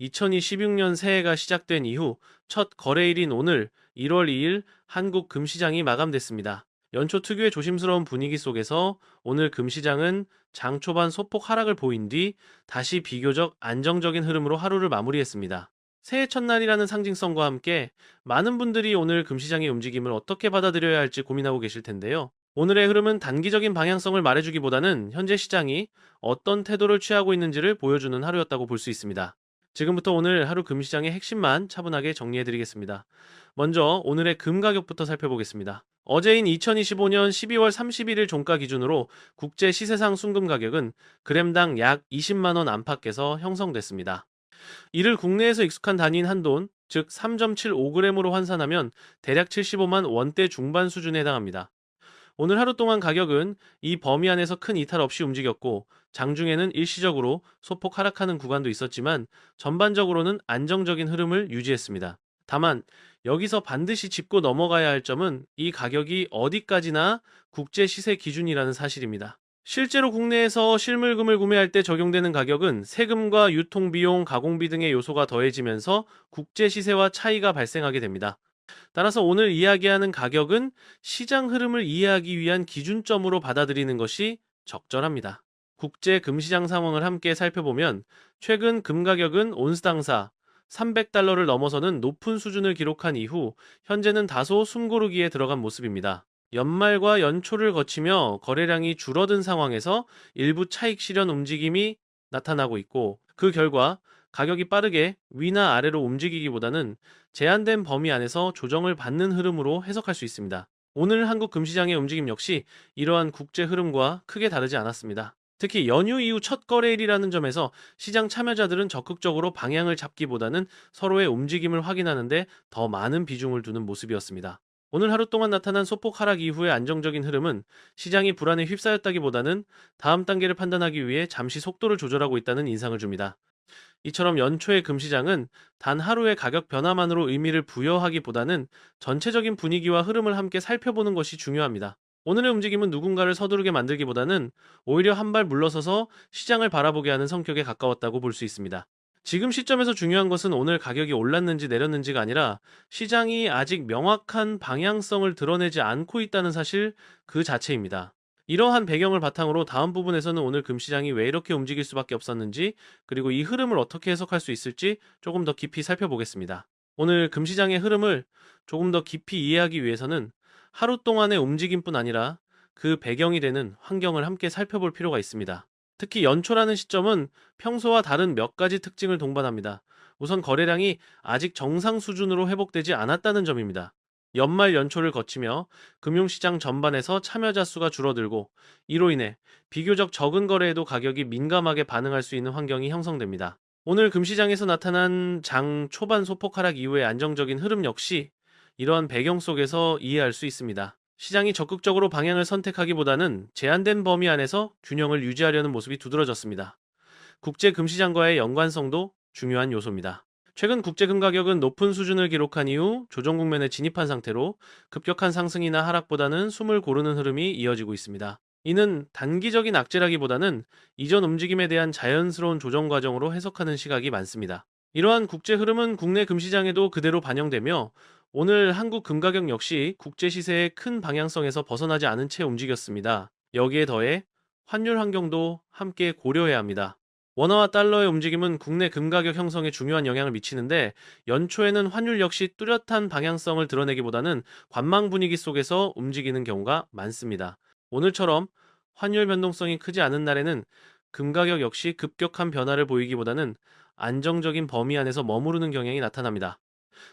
2026년 새해가 시작된 이후 첫 거래일인 오늘 1월 2일 한국 금시장이 마감됐습니다. 연초 특유의 조심스러운 분위기 속에서 오늘 금시장은 장 초반 소폭 하락을 보인 뒤 다시 비교적 안정적인 흐름으로 하루를 마무리했습니다. 새해 첫날이라는 상징성과 함께 많은 분들이 오늘 금시장의 움직임을 어떻게 받아들여야 할지 고민하고 계실 텐데요. 오늘의 흐름은 단기적인 방향성을 말해주기보다는 현재 시장이 어떤 태도를 취하고 있는지를 보여주는 하루였다고 볼 수 있습니다. 지금부터 오늘 하루 금시장의 핵심만 차분하게 정리해드리겠습니다. 먼저 오늘의 금 가격부터 살펴보겠습니다. 어제인 2025년 12월 31일 종가 기준으로 국제 시세상 순금 가격은 그램당 약 20만원 안팎에서 형성됐습니다. 이를 국내에서 익숙한 단위인 한돈, 즉 3.75g으로 환산하면 대략 75만 원대 중반 수준에 해당합니다. 오늘 하루 동안 가격은 이 범위 안에서 큰 이탈 없이 움직였고 장중에는 일시적으로 소폭 하락하는 구간도 있었지만 전반적으로는 안정적인 흐름을 유지했습니다. 다만 여기서 반드시 짚고 넘어가야 할 점은 이 가격이 어디까지나 국제 시세 기준이라는 사실입니다. 실제로 국내에서 실물금을 구매할 때 적용되는 가격은 세금과 유통비용, 가공비 등의 요소가 더해지면서 국제 시세와 차이가 발생하게 됩니다. 따라서 오늘 이야기하는 가격은 시장 흐름을 이해하기 위한 기준점으로 받아들이는 것이 적절합니다. 국제 금시장 상황을 함께 살펴보면 최근 금 가격은 온스 당사 300달러를 넘어서는 높은 수준을 기록한 이후 현재는 다소 숨고르기에 들어간 모습입니다. 연말과 연초를 거치며 거래량이 줄어든 상황에서 일부 차익 실현 움직임이 나타나고 있고 그 결과 가격이 빠르게 위나 아래로 움직이기보다는 제한된 범위 안에서 조정을 받는 흐름으로 해석할 수 있습니다. 오늘 한국 금시장의 움직임 역시 이러한 국제 흐름과 크게 다르지 않았습니다. 특히 연휴 이후 첫 거래일이라는 점에서 시장 참여자들은 적극적으로 방향을 잡기보다는 서로의 움직임을 확인하는데 더 많은 비중을 두는 모습이었습니다. 오늘 하루 동안 나타난 소폭 하락 이후의 안정적인 흐름은 시장이 불안에 휩싸였다기보다는 다음 단계를 판단하기 위해 잠시 속도를 조절하고 있다는 인상을 줍니다. 이처럼 연초의 금시장은 단 하루의 가격 변화만으로 의미를 부여하기보다는 전체적인 분위기와 흐름을 함께 살펴보는 것이 중요합니다. 오늘의 움직임은 누군가를 서두르게 만들기보다는 오히려 한 발 물러서서 시장을 바라보게 하는 성격에 가까웠다고 볼 수 있습니다. 지금 시점에서 중요한 것은 오늘 가격이 올랐는지 내렸는지가 아니라 시장이 아직 명확한 방향성을 드러내지 않고 있다는 사실 그 자체입니다. 이러한 배경을 바탕으로 다음 부분에서는 오늘 금시장이 왜 이렇게 움직일 수밖에 없었는지 그리고 이 흐름을 어떻게 해석할 수 있을지 조금 더 깊이 살펴보겠습니다. 오늘 금시장의 흐름을 조금 더 깊이 이해하기 위해서는 하루 동안의 움직임뿐 아니라 그 배경이 되는 환경을 함께 살펴볼 필요가 있습니다. 특히 연초라는 시점은 평소와 다른 몇 가지 특징을 동반합니다. 우선 거래량이 아직 정상 수준으로 회복되지 않았다는 점입니다. 연말 연초를 거치며 금융시장 전반에서 참여자 수가 줄어들고 이로 인해 비교적 적은 거래에도 가격이 민감하게 반응할 수 있는 환경이 형성됩니다. 오늘 금시장에서 나타난 장 초반 소폭 하락 이후의 안정적인 흐름 역시 이러한 배경 속에서 이해할 수 있습니다. 시장이 적극적으로 방향을 선택하기보다는 제한된 범위 안에서 균형을 유지하려는 모습이 두드러졌습니다. 국제 금시장과의 연관성도 중요한 요소입니다. 최근 국제금 가격은 높은 수준을 기록한 이후 조정 국면에 진입한 상태로 급격한 상승이나 하락보다는 숨을 고르는 흐름이 이어지고 있습니다. 이는 단기적인 악재라기보다는 이전 움직임에 대한 자연스러운 조정 과정으로 해석하는 시각이 많습니다. 이러한 국제 흐름은 국내 금시장에도 그대로 반영되며 오늘 한국 금가격 역시 국제 시세의 큰 방향성에서 벗어나지 않은 채 움직였습니다. 여기에 더해 환율 환경도 함께 고려해야 합니다. 원화와 달러의 움직임은 국내 금 가격 형성에 중요한 영향을 미치는데 연초에는 환율 역시 뚜렷한 방향성을 드러내기보다는 관망 분위기 속에서 움직이는 경우가 많습니다. 오늘처럼 환율 변동성이 크지 않은 날에는 금 가격 역시 급격한 변화를 보이기보다는 안정적인 범위 안에서 머무르는 경향이 나타납니다.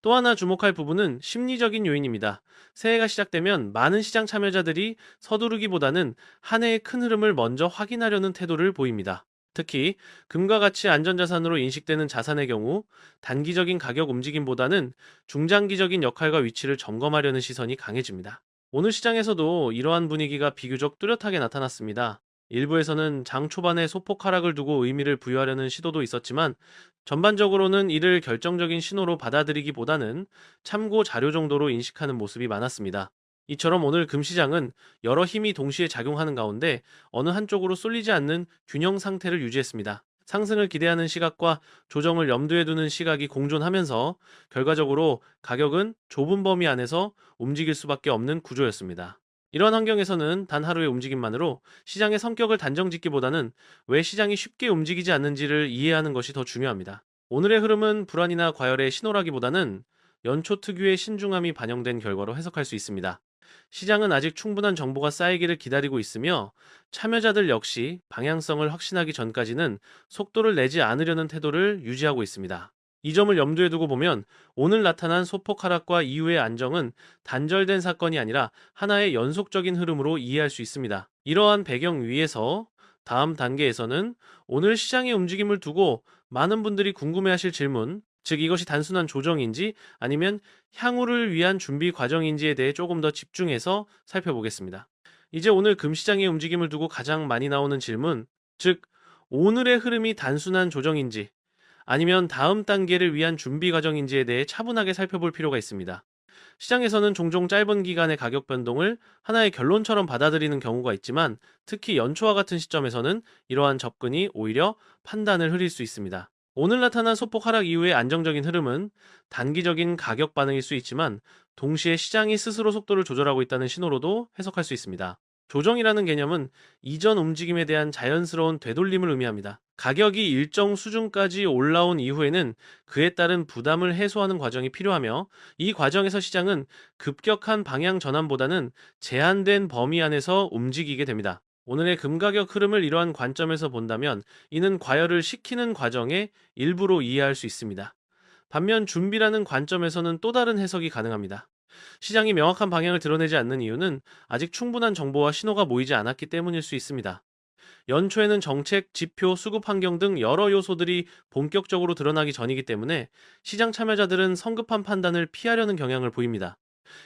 또 하나 주목할 부분은 심리적인 요인입니다. 새해가 시작되면 많은 시장 참여자들이 서두르기보다는 한 해의 큰 흐름을 먼저 확인하려는 태도를 보입니다. 특히 금과 같이 안전자산으로 인식되는 자산의 경우 단기적인 가격 움직임보다는 중장기적인 역할과 위치를 점검하려는 시선이 강해집니다. 오늘 시장에서도 이러한 분위기가 비교적 뚜렷하게 나타났습니다. 일부에서는 장 초반에 소폭 하락을 두고 의미를 부여하려는 시도도 있었지만 전반적으로는 이를 결정적인 신호로 받아들이기보다는 참고 자료 정도로 인식하는 모습이 많았습니다. 이처럼 오늘 금시장은 여러 힘이 동시에 작용하는 가운데 어느 한쪽으로 쏠리지 않는 균형 상태를 유지했습니다. 상승을 기대하는 시각과 조정을 염두에 두는 시각이 공존하면서 결과적으로 가격은 좁은 범위 안에서 움직일 수밖에 없는 구조였습니다. 이러한 환경에서는 단 하루의 움직임만으로 시장의 성격을 단정 짓기보다는 왜 시장이 쉽게 움직이지 않는지를 이해하는 것이 더 중요합니다. 오늘의 흐름은 불안이나 과열의 신호라기보다는 연초 특유의 신중함이 반영된 결과로 해석할 수 있습니다. 시장은 아직 충분한 정보가 쌓이기를 기다리고 있으며 참여자들 역시 방향성을 확신하기 전까지는 속도를 내지 않으려는 태도를 유지하고 있습니다. 이 점을 염두에 두고 보면 오늘 나타난 소폭 하락과 이후의 안정은 단절된 사건이 아니라 하나의 연속적인 흐름으로 이해할 수 있습니다. 이러한 배경 위에서 다음 단계에서는 오늘 시장의 움직임을 두고 많은 분들이 궁금해하실 질문, 즉 이것이 단순한 조정인지 아니면 향후를 위한 준비 과정인지에 대해 조금 더 집중해서 살펴보겠습니다. 이제 오늘 금시장의 움직임을 두고 가장 많이 나오는 질문, 즉 오늘의 흐름이 단순한 조정인지 아니면 다음 단계를 위한 준비 과정인지에 대해 차분하게 살펴볼 필요가 있습니다. 시장에서는 종종 짧은 기간의 가격 변동을 하나의 결론처럼 받아들이는 경우가 있지만 특히 연초와 같은 시점에서는 이러한 접근이 오히려 판단을 흐릴 수 있습니다. 오늘 나타난 소폭 하락 이후의 안정적인 흐름은 단기적인 가격 반응일 수 있지만 동시에 시장이 스스로 속도를 조절하고 있다는 신호로도 해석할 수 있습니다. 조정이라는 개념은 이전 움직임에 대한 자연스러운 되돌림을 의미합니다. 가격이 일정 수준까지 올라온 이후에는 그에 따른 부담을 해소하는 과정이 필요하며 이 과정에서 시장은 급격한 방향 전환보다는 제한된 범위 안에서 움직이게 됩니다. 오늘의 금 가격 흐름을 이러한 관점에서 본다면 이는 과열을 시키는 과정의 일부로 이해할 수 있습니다. 반면 준비라는 관점에서는 또 다른 해석이 가능합니다. 시장이 명확한 방향을 드러내지 않는 이유는 아직 충분한 정보와 신호가 모이지 않았기 때문일 수 있습니다. 연초에는 정책, 지표, 수급 환경 등 여러 요소들이 본격적으로 드러나기 전이기 때문에 시장 참여자들은 성급한 판단을 피하려는 경향을 보입니다.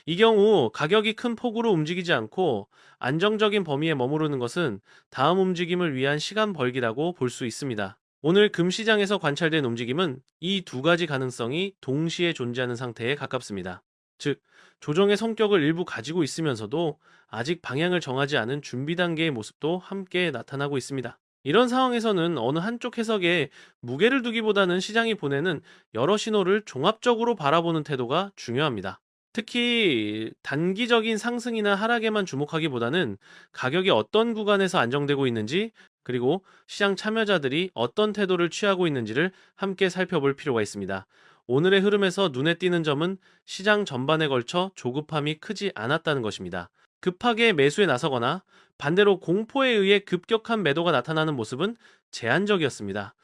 이 경우 가격이 큰 폭으로 움직이지 않고 안정적인 범위에 머무르는 것은 다음 움직임을 위한 시간 벌기라고 볼 수 있습니다. 오늘 금시장에서 관찰된 움직임은 이 두 가지 가능성이 동시에 존재하는 상태에 가깝습니다. 즉, 조정의 성격을 일부 가지고 있으면서도 아직 방향을 정하지 않은 준비 단계의 모습도 함께 나타나고 있습니다. 이런 상황에서는 어느 한쪽 해석에 무게를 두기보다는 시장이 보내는 여러 신호를 종합적으로 바라보는 태도가 중요합니다. 특히 단기적인 상승이나 하락에만 주목하기보다는 가격이 어떤 구간에서 안정되고 있는지 그리고 시장 참여자들이 어떤 태도를 취하고 있는지를 함께 살펴볼 필요가 있습니다. 오늘의 흐름에서 눈에 띄는 점은 시장 전반에 걸쳐 조급함이 크지 않았다는 것입니다. 급하게 매수에 나서거나 반대로 공포에 의해 급격한 매도가 나타나는 모습은 제한적이었습니다.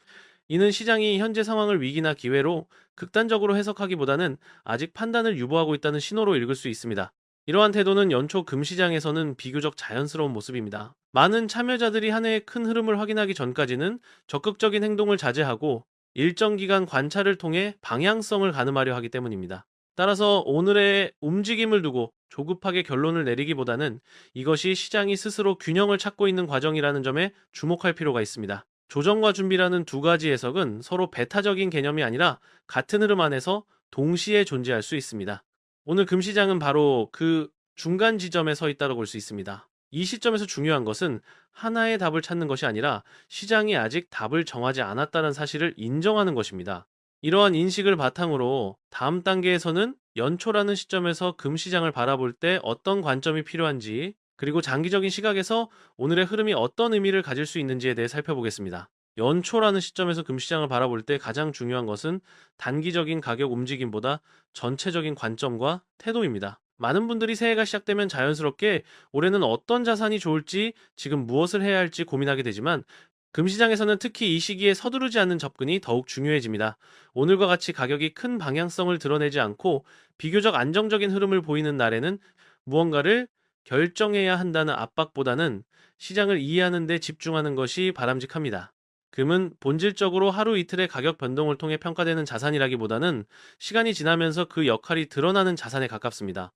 이는 시장이 현재 상황을 위기나 기회로 극단적으로 해석하기보다는 아직 판단을 유보하고 있다는 신호로 읽을 수 있습니다. 이러한 태도는 연초 금시장에서는 비교적 자연스러운 모습입니다. 많은 참여자들이 한 해의 큰 흐름을 확인하기 전까지는 적극적인 행동을 자제하고 일정 기간 관찰을 통해 방향성을 가늠하려 하기 때문입니다. 따라서 오늘의 움직임을 두고 조급하게 결론을 내리기보다는 이것이 시장이 스스로 균형을 찾고 있는 과정이라는 점에 주목할 필요가 있습니다. 조정과 준비라는 두 가지 해석은 서로 배타적인 개념이 아니라 같은 흐름 안에서 동시에 존재할 수 있습니다. 오늘 금시장은 바로 그 중간 지점에 서 있다고 볼 수 있습니다. 이 시점에서 중요한 것은 하나의 답을 찾는 것이 아니라 시장이 아직 답을 정하지 않았다는 사실을 인정하는 것입니다. 이러한 인식을 바탕으로 다음 단계에서는 연초라는 시점에서 금시장을 바라볼 때 어떤 관점이 필요한지 그리고 장기적인 시각에서 오늘의 흐름이 어떤 의미를 가질 수 있는지에 대해 살펴보겠습니다. 연초라는 시점에서 금시장을 바라볼 때 가장 중요한 것은 단기적인 가격 움직임보다 전체적인 관점과 태도입니다. 많은 분들이 새해가 시작되면 자연스럽게 올해는 어떤 자산이 좋을지 지금 무엇을 해야 할지 고민하게 되지만 금시장에서는 특히 이 시기에 서두르지 않는 접근이 더욱 중요해집니다. 오늘과 같이 가격이 큰 방향성을 드러내지 않고 비교적 안정적인 흐름을 보이는 날에는 무언가를 결정해야 한다는 압박보다는 시장을 이해하는 데 집중하는 것이 바람직합니다. 금은 본질적으로 하루 이틀의 가격 변동을 통해 평가되는 자산이라기보다는 시간이 지나면서 그 역할이 드러나는 자산에 가깝습니다.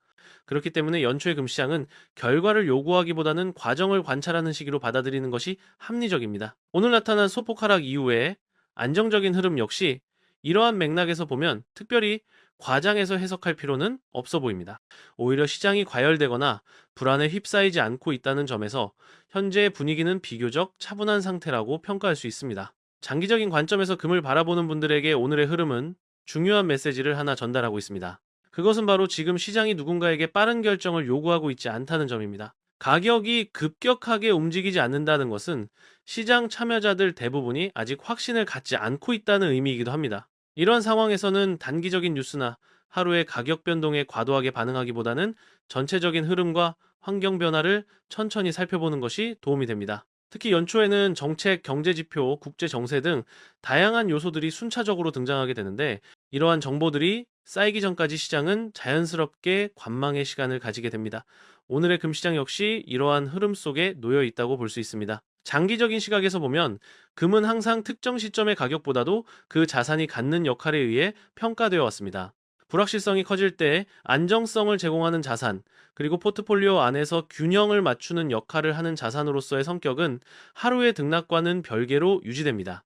그렇기 때문에 연초의 금시장은 결과를 요구하기보다는 과정을 관찰하는 시기로 받아들이는 것이 합리적입니다. 오늘 나타난 소폭 하락 이후에 안정적인 흐름 역시 이러한 맥락에서 보면 특별히 과장해서 해석할 필요는 없어 보입니다. 오히려 시장이 과열되거나 불안에 휩싸이지 않고 있다는 점에서 현재의 분위기는 비교적 차분한 상태라고 평가할 수 있습니다. 장기적인 관점에서 금을 바라보는 분들에게 오늘의 흐름은 중요한 메시지를 하나 전달하고 있습니다. 그것은 바로 지금 시장이 누군가에게 빠른 결정을 요구하고 있지 않다는 점입니다. 가격이 급격하게 움직이지 않는다는 것은 시장 참여자들 대부분이 아직 확신을 갖지 않고 있다는 의미이기도 합니다. 이런 상황에서는 단기적인 뉴스나 하루의 가격 변동에 과도하게 반응하기보다는 전체적인 흐름과 환경 변화를 천천히 살펴보는 것이 도움이 됩니다. 특히 연초에는 정책, 경제 지표, 국제 정세 등 다양한 요소들이 순차적으로 등장하게 되는데 이러한 정보들이 쌓이기 전까지 시장은 자연스럽게 관망의 시간을 가지게 됩니다. 오늘의 금시장 역시 이러한 흐름 속에 놓여 있다고 볼 수 있습니다. 장기적인 시각에서 보면 금은 항상 특정 시점의 가격보다도 그 자산이 갖는 역할에 의해 평가되어 왔습니다. 불확실성이 커질 때 안정성을 제공하는 자산, 그리고 포트폴리오 안에서 균형을 맞추는 역할을 하는 자산으로서의 성격은 하루의 등락과는 별개로 유지됩니다.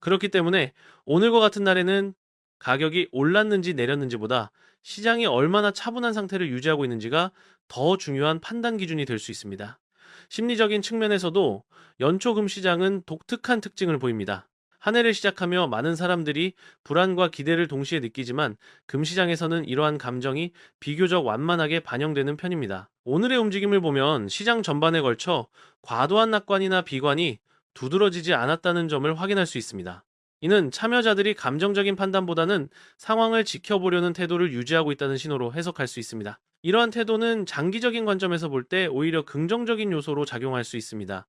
그렇기 때문에 오늘과 같은 날에는 가격이 올랐는지 내렸는지보다 시장이 얼마나 차분한 상태를 유지하고 있는지가 더 중요한 판단 기준이 될 수 있습니다. 심리적인 측면에서도 연초 금 시장은 독특한 특징을 보입니다. 한 해를 시작하며 많은 사람들이 불안과 기대를 동시에 느끼지만 금시장에서는 이러한 감정이 비교적 완만하게 반영되는 편입니다. 오늘의 움직임을 보면 시장 전반에 걸쳐 과도한 낙관이나 비관이 두드러지지 않았다는 점을 확인할 수 있습니다. 이는 참여자들이 감정적인 판단보다는 상황을 지켜보려는 태도를 유지하고 있다는 신호로 해석할 수 있습니다. 이러한 태도는 장기적인 관점에서 볼 때 오히려 긍정적인 요소로 작용할 수 있습니다.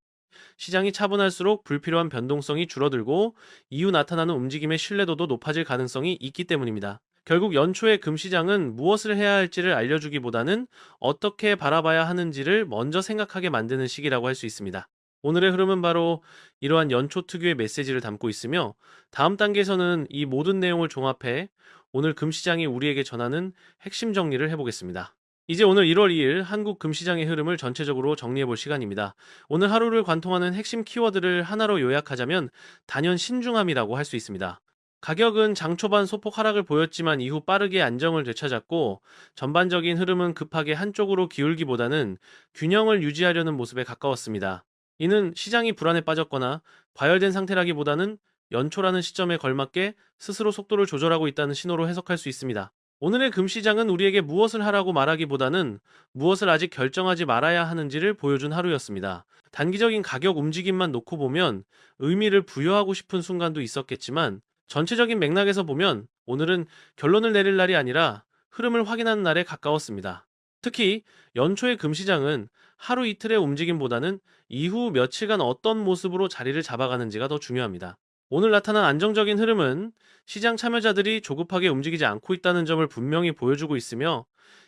시장이 차분할수록 불필요한 변동성이 줄어들고 이후 나타나는 움직임의 신뢰도도 높아질 가능성이 있기 때문입니다. 결국 연초의 금시장은 무엇을 해야 할지를 알려주기보다는 어떻게 바라봐야 하는지를 먼저 생각하게 만드는 시기라고 할 수 있습니다. 오늘의 흐름은 바로 이러한 연초 특유의 메시지를 담고 있으며 다음 단계에서는 이 모든 내용을 종합해 오늘 금시장이 우리에게 전하는 핵심 정리를 해보겠습니다. 이제 오늘 1월 2일 한국 금시장의 흐름을 전체적으로 정리해 볼 시간입니다. 오늘 하루를 관통하는 핵심 키워드를 하나로 요약하자면 단연 신중함이라고 할 수 있습니다. 가격은 장 초반 소폭 하락을 보였지만 이후 빠르게 안정을 되찾았고 전반적인 흐름은 급하게 한쪽으로 기울기보다는 균형을 유지하려는 모습에 가까웠습니다. 이는 시장이 불안에 빠졌거나 과열된 상태라기보다는 연초라는 시점에 걸맞게 스스로 속도를 조절하고 있다는 신호로 해석할 수 있습니다. 오늘의 금시장은 우리에게 무엇을 하라고 말하기보다는 무엇을 아직 결정하지 말아야 하는지를 보여준 하루였습니다. 단기적인 가격 움직임만 놓고 보면 의미를 부여하고 싶은 순간도 있었겠지만 전체적인 맥락에서 보면 오늘은 결론을 내릴 날이 아니라 흐름을 확인하는 날에 가까웠습니다. 특히 연초의 금시장은 하루 이틀의 움직임보다는 이후 며칠간 어떤 모습으로 자리를 잡아가는지가 더 중요합니다. 오늘 나타난 안정적인 흐름은 시장 참여자들이 조급하게 움직이지 않고 있다는 점을 분명히 보여주고 있으며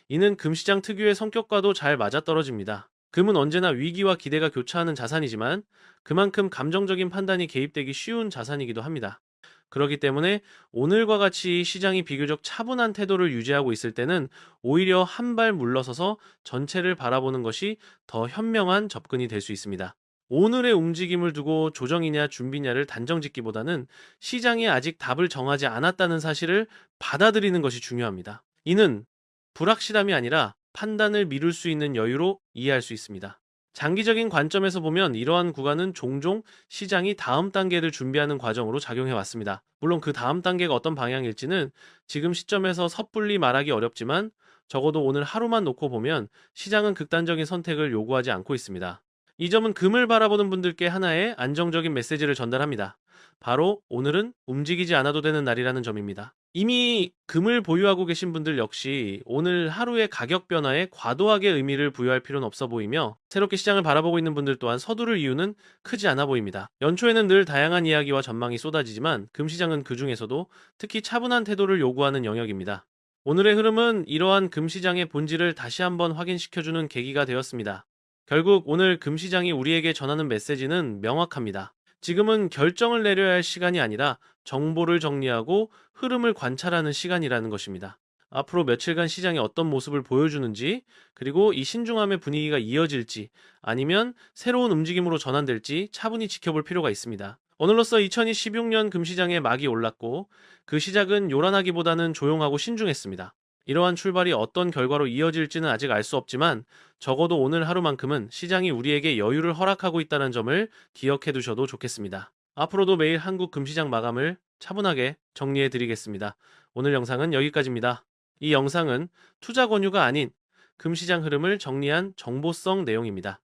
이는 금시장 특유의 성격과도 잘 맞아떨어집니다. 금은 언제나 위기와 기대가 교차하는 자산이지만 그만큼 감정적인 판단이 개입되기 쉬운 자산이기도 합니다. 그렇기 때문에 오늘과 같이 시장이 비교적 차분한 태도를 유지하고 있을 때는 오히려 한 발 물러서서 전체를 바라보는 것이 더 현명한 접근이 될 수 있습니다. 오늘의 움직임을 두고 조정이냐 준비냐를 단정 짓기보다는 시장이 아직 답을 정하지 않았다는 사실을 받아들이는 것이 중요합니다. 이는 불확실함이 아니라 판단을 미룰 수 있는 여유로 이해할 수 있습니다. 장기적인 관점에서 보면 이러한 구간은 종종 시장이 다음 단계를 준비하는 과정으로 작용해 왔습니다. 물론 그 다음 단계가 어떤 방향일지는 지금 시점에서 섣불리 말하기 어렵지만 적어도 오늘 하루만 놓고 보면 시장은 극단적인 선택을 요구하지 않고 있습니다. 이 점은 금을 바라보는 분들께 하나의 안정적인 메시지를 전달합니다. 바로 오늘은 움직이지 않아도 되는 날이라는 점입니다. 이미 금을 보유하고 계신 분들 역시 오늘 하루의 가격 변화에 과도하게 의미를 부여할 필요는 없어 보이며 새롭게 시장을 바라보고 있는 분들 또한 서두를 이유는 크지 않아 보입니다. 연초에는 늘 다양한 이야기와 전망이 쏟아지지만 금시장은 그 중에서도 특히 차분한 태도를 요구하는 영역입니다. 오늘의 흐름은 이러한 금시장의 본질을 다시 한번 확인시켜주는 계기가 되었습니다. 결국 오늘 금시장이 우리에게 전하는 메시지는 명확합니다. 지금은 결정을 내려야 할 시간이 아니라 정보를 정리하고 흐름을 관찰하는 시간이라는 것입니다. 앞으로 며칠간 시장이 어떤 모습을 보여주는지, 그리고 이 신중함의 분위기가 이어질지, 아니면 새로운 움직임으로 전환될지 차분히 지켜볼 필요가 있습니다. 오늘로써 2016년 금시장의 막이 올랐고, 그 시작은 요란하기보다는 조용하고 신중했습니다. 이러한 출발이 어떤 결과로 이어질지는 아직 알 수 없지만 적어도 오늘 하루만큼은 시장이 우리에게 여유를 허락하고 있다는 점을 기억해 두셔도 좋겠습니다. 앞으로도 매일 한국 금시장 마감을 차분하게 정리해 드리겠습니다. 오늘 영상은 여기까지입니다. 이 영상은 투자 권유가 아닌 금시장 흐름을 정리한 정보성 내용입니다.